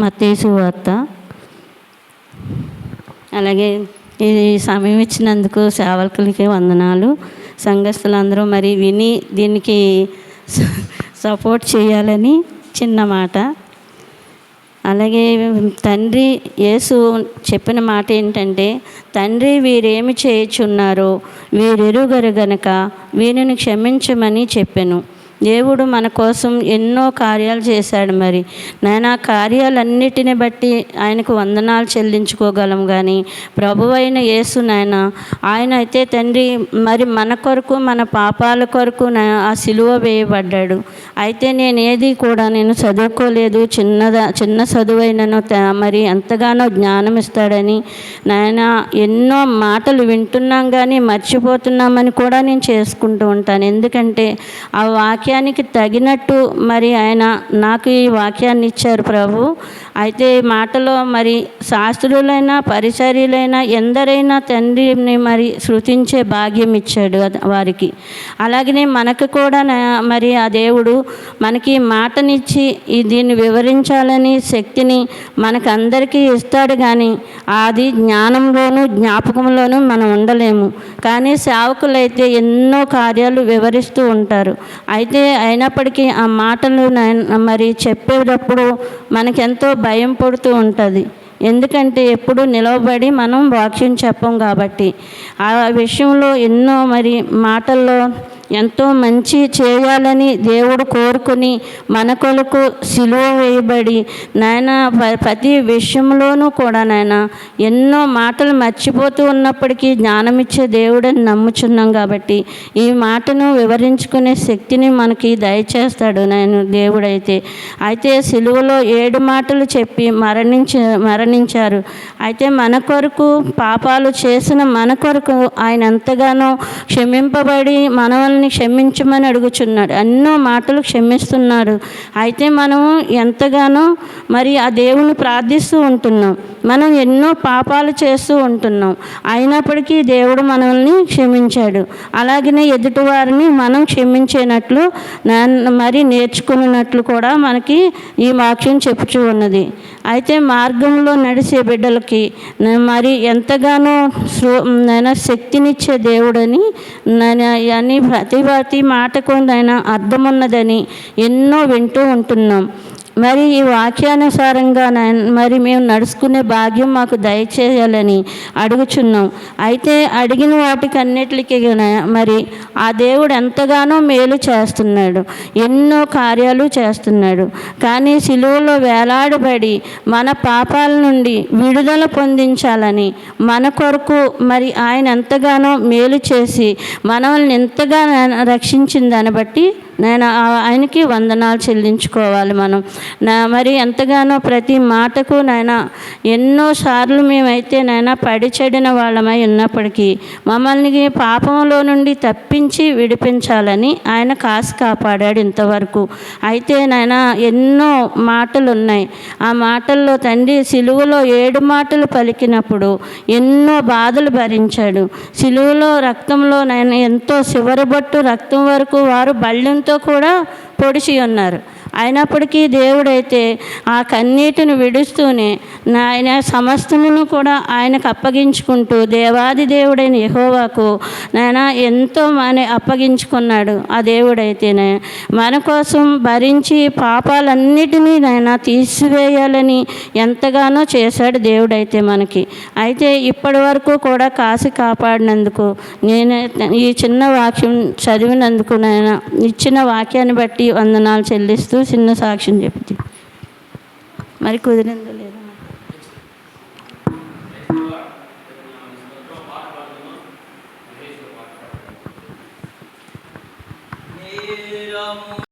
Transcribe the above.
మత్తేసు వార్త. అలాగే ఈ సమయం ఇచ్చినందుకు సేవకులకి వందనాలు. సంఘస్థులందరూ మరి విని దీనికి సపోర్ట్ చేయాలని చిన్న మాట. అలాగే తండ్రి యేసు చెప్పిన మాట ఏంటంటే తండ్రి వీరేమి చేయుచున్నారో వీరెరుగరు గనక వీరిని క్షమించమని చెప్పాను. దేవుడు మన కోసం ఎన్నో కార్యాలు చేశాడు మరి. నేను కార్యాలన్నిటిని బట్టి ఆయనకు వందనాలు చెల్లించుకోగలం కానీ ప్రభు అయిన యేసు నాయన ఆయన అయితే తండ్రి మరి మన కొరకు మన పాపాల కొరకు ఆ సిలువ వేయబడ్డాడు. అయితే నేను ఏది కూడా నేను చదువుకోలేదు. చిన్నదా చిన్న చదువైనను మరి ఎంతగానో జ్ఞానం ఇస్తాడని. నాయన ఎన్నో మాటలు వింటున్నాం కానీ మర్చిపోతున్నామని కూడా నేను చేసుకుంటూ ఉంటాను. ఎందుకంటే ఆ వాక్యానికి తగినట్టు మరి ఆయన నాకు ఈ వాక్యాన్ని ఇచ్చారు ప్రభు. అయితే ఈ మాటలో మరి శాస్త్రులైనా పరిచర్యులైనా ఎందరైనా తండ్రిని మరి శృతించే భాగ్యం ఇచ్చాడు వారికి. అలాగనే మనకు కూడా నా- మరి ఆ దేవుడు మనకి ఈ మాటనిచ్చి ఈ దీన్ని వివరించాలని శక్తిని మనకు అందరికీ ఇస్తాడు కానీ అది జ్ఞానంలోనూ జ్ఞాపకంలోనూ మనం ఉండలేము. కానీ సేవకులైతే ఎన్నో కార్యాలు వివరిస్తూ ఉంటారు. అయితే అయినప్పటికీ ఆ మాటలు మరి చెప్పేటప్పుడు మనకెంతో భయం పడుతూ ఉంటుంది. ఎందుకంటే ఎప్పుడు నిలవబడి మనం వాక్యం చెప్పం కాబట్టి. ఆ విషయంలో ఎన్నో మరి మాటల్లో ఎంతో మంచి చేయాలని దేవుడు కోరుకుని మన కొరకు సిలువ వేయబడి నాయన ప్రతి విషయంలోనూ కూడా నాయన ఎన్నో మాటలు మర్చిపోతూ ఉన్నప్పటికీ జ్ఞానం ఇచ్చే దేవుడని నమ్ముచున్నాం కాబట్టి ఈ మాటను వివరించుకునే శక్తిని మనకి దయచేస్తాడు నేను దేవుడైతే. అయితే సిలువలో ఏడు మాటలు చెప్పి మరణించ మరణించారు. అయితే మన కొరకు పాపాలు చేసిన మన కొరకు ఆయన ఎంతగానో క్షమింపబడి మనల్ని క్షమించమని అడుగుచున్నాడు. ఎన్నో మాటలు క్షమిస్తున్నాడు. అయితే మనం ఎంతగానో మరి ఆ దేవుని ప్రార్థిస్తూ ఉంటున్నాం. మనం ఎన్నో పాపాలు చేస్తూ ఉంటున్నాం. అయినప్పటికీ దేవుడు మనల్ని క్షమించాడు. అలాగనే ఎదుటివారిని మనం క్షమించేనట్లు మరి నేర్చుకున్నట్లు కూడా మనకి ఈ వాక్యం చెప్పుచూ ఉన్నది. అయితే మార్గంలో నడిచే బిడ్డలకి మరి ఎంతగానో శక్తినిచ్చే దేవుడని అని ప్రతి ప్రతి మాటకు అర్థమున్నదని అర్థం ఉన్నదని ఎన్నో వింటూ ఉంటున్నాం. మరి ఈ వాక్యానుసారంగా మరి మేము నడుచుకునే భాగ్యం మాకు దయచేయాలని అడుగుచున్నాం. అయితే అడిగిన వాటికన్నిటికీ మరి ఆ దేవుడు ఎంతగానో మేలు చేస్తున్నాడు. ఎన్నో కార్యాలు చేస్తున్నాడు. కానీ సిలువలో వేలాడబడి మన పాపాల నుండి విడుదల పొందించాలని మన కొరకు మరి ఆయన ఎంతగానో మేలు చేసి మనల్ని ఎంతగా రక్షించిందని దాన్ని బట్టి నేను ఆ- ఆయనకి వందనాలు చెల్లించుకోవాలి మనం. నా మరి ఎంతగానో ప్రతి మాటకు నాయన ఎన్నోసార్లు మేమైతే నాయన పడి చెడిన వాళ్ళమై ఉన్నప్పటికీ మమ్మల్ని పాపంలో నుండి తప్పించి విడిపించాలని ఆయన కాసి కాపాడాడు ఇంతవరకు. అయితే నాయన ఎన్నో మాటలు ఉన్నాయి ఆ మాటల్లో తండ్రి సిలువలో ఏడు మాటలు పలికినప్పుడు ఎన్నో బాధలు భరించాడు. సిలువలో రక్తంలో నాయన ఎంతో చివరిబొట్టు రక్తం వరకు వారు బళ్ళెంతో కూడా పొడిచి ఉన్నారు. అయినప్పటికీ దేవుడైతే ఆ కన్నీటిని విడుస్తూనే నాయన సమస్తమును కూడా ఆయనకు అప్పగించుకుంటూ దేవాది దేవుడైన యహోవాకు నాయన ఎంతో మన అప్పగించుకున్నాడు ఆ దేవుడైతేనే. మన కోసం భరించి పాపాలన్నిటినీ నాయన తీసివేయాలని ఎంతగానో చేశాడు దేవుడైతే మనకి. అయితే ఇప్పటి వరకు కూడా కాసి కాపాడినందుకు నేను ఈ చిన్న వాక్యం చదివినందుకు నేను ఇచ్చిన వాక్యాన్ని బట్టి వందనాలు చెల్లిస్తూ చిన్న సాక్ష్యం చెప్తే. మరి కుదిరిందో లేదో